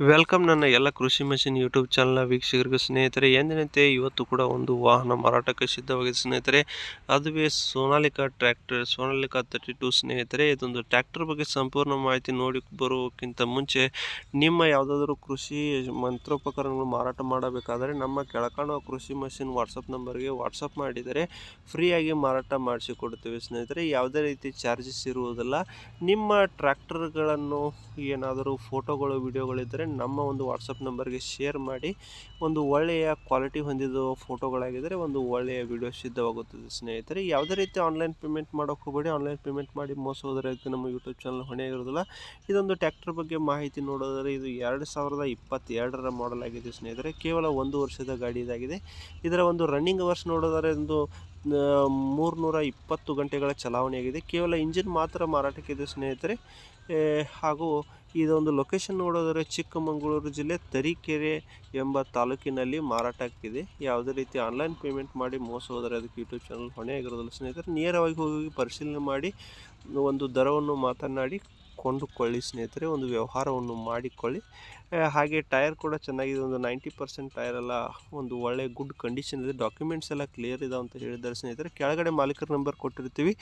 Welcome ನನ್ನ ಎಲ್ಲ ಕೃಷಿ ಮಷಿನ್ ಯೂಟ್ಯೂಬ್ ಚಾನಲ್ನ ವೀಕ್ಷಕರಿಗೆ ಸ್ನೇಹಿತರೆ. ಎಂದಿನಂತೆ ಇವತ್ತು ಕೂಡ ಒಂದು ವಾಹನ ಮಾರಾಟಕ್ಕೆ ಸಿದ್ಧವಾಗಿದೆ ಸ್ನೇಹಿತರೆ. ಅದುವೇ Sonalika tractor, Sonalika thirty two ಸ್ನೇಹಿತರೆ. ಇದೊಂದು ಟ್ರ್ಯಾಕ್ಟರ್ ಬಗ್ಗೆ ಸಂಪೂರ್ಣ ಮಾಹಿತಿ ನೋಡಿ ಬರೋಕ್ಕಿಂತ ಮುಂಚೆ ನಿಮ್ಮ ಯಾವುದಾದ್ರೂ ಕೃಷಿ ಮಂತ್ರೋಪಕರಣಗಳು ಮಾರಾಟ ಮಾಡಬೇಕಾದರೆ ನಮ್ಮ ಕೆಳಕಾಣುವ ಕೃಷಿ ಮಷಿನ್ ವಾಟ್ಸಪ್ ನಂಬರ್ಗೆ ವಾಟ್ಸಪ್ ಮಾಡಿದರೆ ಫ್ರೀಯಾಗಿ ಮಾರಾಟ ಮಾಡಿಸಿಕೊಡ್ತೇವೆ ಸ್ನೇಹಿತರೆ. ಯಾವುದೇ ರೀತಿ ಚಾರ್ಜಸ್ ಇರುವುದಿಲ್ಲ. ನಿಮ್ಮ ಟ್ರ್ಯಾಕ್ಟರ್ಗಳನ್ನು ಏನಾದರೂ ಫೋಟೋಗಳು, ವಿಡಿಯೋಗಳಿದ್ದರೆ ನಮ್ಮ ಒಂದು ವಾಟ್ಸಪ್ ನಂಬರ್ಗೆ ಶೇರ್ ಮಾಡಿ ಒಂದು ಒಳ್ಳೆಯ ಕ್ವಾಲಿಟಿ ಹೊಂದಿದ ಫೋಟೋಗಳಾಗಿದ್ದರೆ ಒಂದು ಒಳ್ಳೆಯ ವಿಡಿಯೋ ಸಿದ್ಧವಾಗುತ್ತದೆ ಸ್ನೇಹಿತರೆ. ಯಾವುದೇ ರೀತಿ ಆನ್ಲೈನ್ ಪೇಮೆಂಟ್ ಮಾಡೋಕೆ ಹೋಗಬೇಡಿ. ಆನ್ಲೈನ್ ಪೇಮೆಂಟ್ ಮಾಡಿ ಮೋಸ ಹೋದರೆ ನಮ್ಮ ಯೂಟ್ಯೂಬ್ ಚಾನಲ್ ಹೊಣೆ ಇರೋದಿಲ್ಲ. ಇದೊಂದು ಟ್ಯಾಕ್ಟರ್ ಬಗ್ಗೆ ಮಾಹಿತಿ ನೋಡೋದಾದರೆ ಇದು ಎರಡು ಸಾವಿರದ ಇಪ್ಪತ್ತೆರಡರ ಮಾಡೆಲ್ ಆಗಿದೆ ಸ್ನೇಹಿತರೆ. ಕೇವಲ ಒಂದು ವರ್ಷದ ಗಾಡಿ ಇದಾಗಿದೆ. ಇದರ ಒಂದು ರನ್ನಿಂಗ್ ಅವರ್ಸ್ ನೋಡೋದಾದರೆ ಒಂದು ಮೂರುನೂರ ಇಪ್ಪತ್ತು ಗಂಟೆಗಳ ಚಲಾವಣೆಯಾಗಿದೆ. ಕೇವಲ ಇಂಜಿನ್ ಮಾತ್ರ ಮಾರಾಟಕ್ಕಿದೆ ಸ್ನೇಹಿತರೆ. ಹಾಗೂ ಇದೊಂದು ಲೊಕೇಶನ್ ನೋಡೋದಾದರೆ ಚಿಕ್ಕಮಗಳೂರು ಜಿಲ್ಲೆ ತರೀಕೆರೆ ಎಂಬ ತಾಲೂಕಿನಲ್ಲಿ ಮಾರಾಟಕ್ಕಿದೆ ಯಾವುದೇ ರೀತಿ ಆನ್ಲೈನ್ ಪೇಮೆಂಟ್ ಮಾಡಿ ಮೋಸ ಹೋದರೆ ಅದಕ್ಕೆ ಯೂಟ್ಯೂಬ್ ಚಾನಲ್ ಹೊಣೆ ಆಗಿರೋದಿಲ್ಲ ಸ್ನೇಹಿತರೆ. ನೇರವಾಗಿ ಹೋಗಿ ಪರಿಶೀಲನೆ ಮಾಡಿ ಒಂದು ದರವನ್ನು ಮಾತನಾಡಿ ಕೊಂಡುಕೊಳ್ಳಿ ಸ್ನೇಹಿತರೆ, ಒಂದು ವ್ಯವಹಾರವನ್ನು ಮಾಡಿಕೊಳ್ಳಿ. ಹಾಗೆ ಟೈರ್ ಕೂಡ ಚೆನ್ನಾಗಿದೆ. ಒಂದು ನೈಂಟಿ ಪರ್ಸೆಂಟ್ ಟೈರ್ ಎಲ್ಲ ಒಂದು ಒಳ್ಳೆ ಗುಡ್ ಕಂಡೀಷನ್ ಇದೆ. ಡಾಕ್ಯುಮೆಂಟ್ಸ್ ಎಲ್ಲ ಕ್ಲಿಯರ್ ಇದಾವೆ ಅಂತ ಹೇಳಿದ್ದಾರೆ ಸ್ನೇಹಿತರೆ. ಕೆಳಗಡೆ ಮಾಲೀಕರ ನಂಬರ್ ಕೊಟ್ಟಿರ್ತೀವಿ.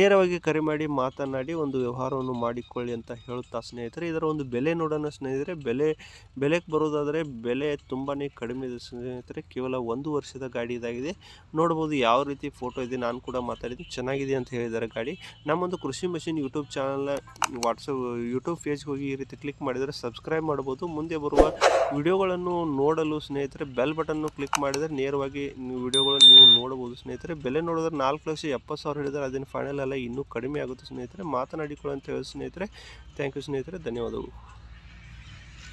ನೇರವಾಗಿ ಕರೆ ಮಾಡಿ ಮಾತನಾಡಿ ಒಂದು ವ್ಯವಹಾರವನ್ನು ಮಾಡಿಕೊಳ್ಳಿ ಅಂತ ಹೇಳುತ್ತಾ ಸ್ನೇಹಿತರೆ. ಇದರ ಒಂದು ಬೆಲೆ ನೋಡೋಣ ಸ್ನೇಹಿತರೆ. ಬೆಲೆ, ಬೆಲೆಗೆ ಬರೋದಾದರೆ ಬೆಲೆ ತುಂಬಾ ಕಡಿಮೆ ಇದೆ ಸ್ನೇಹಿತರೆ. ಕೇವಲ ಒಂದು ವರ್ಷದ ಗಾಡಿ ಇದಾಗಿದೆ. ನೋಡ್ಬೋದು ಯಾವ ರೀತಿ ಫೋಟೋ ಇದೆ. ನಾನು ಕೂಡ ಮಾತಾಡಿದ್ದು ಚೆನ್ನಾಗಿದೆ ಅಂತ ಹೇಳಿದ್ದಾರೆ ಗಾಡಿ. ನಮ್ಮೊಂದು ಕೃಷಿ ಮಷಿನ್ ಯೂಟ್ಯೂಬ್ ಚಾನಲ್ನ ವಾಟ್ಸಪ್ ಯೂಟ್ಯೂಬ್ ಪೇಜ್ಗೆ ಹೋಗಿ ಈ ರೀತಿ ಕ್ಲಿಕ್ ಮಾಡಿದರೆ ಸಬ್ಸ್ಕ್ರೈಬ್ ಮಾಡ್ಬೋದು. ಮುಂದೆ ಬರುವ ವಿಡಿಯೋಗಳನ್ನು ನೋಡಲು ಸ್ನೇಹಿತರೆ ಬೆಲ್ ಬಟನ್ನು ಕ್ಲಿಕ್ ಮಾಡಿದರೆ ನೇರವಾಗಿ ನೀವು ವಿಡಿಯೋಗಳನ್ನು ನೀವು ನೋಡಬಹುದು ಸ್ನೇಹಿತರೆ. ಬೆಲೆ ನೋಡಿದ್ರೆ ನಾಲ್ಕು ಲಕ್ಷ ಎಪ್ಪತ್ತು ಸಾವಿರ ಹೇಳಿದರೆ ಅದನ್ನು ಫೈನಲ್ ಎಲ್ಲ ಇನ್ನೂ ಕಡಿಮೆ ಆಗುತ್ತೆ ಸ್ನೇಹಿತರೆ. ಮಾತನಾಡಿಕೊಳ್ಳೋ ಅಂತ ಹೇಳಿ ಸ್ನೇಹಿತರೆ. ಥ್ಯಾಂಕ್ ಯು ಸ್ನೇಹಿತರೆ. ಧನ್ಯವಾದಗಳು.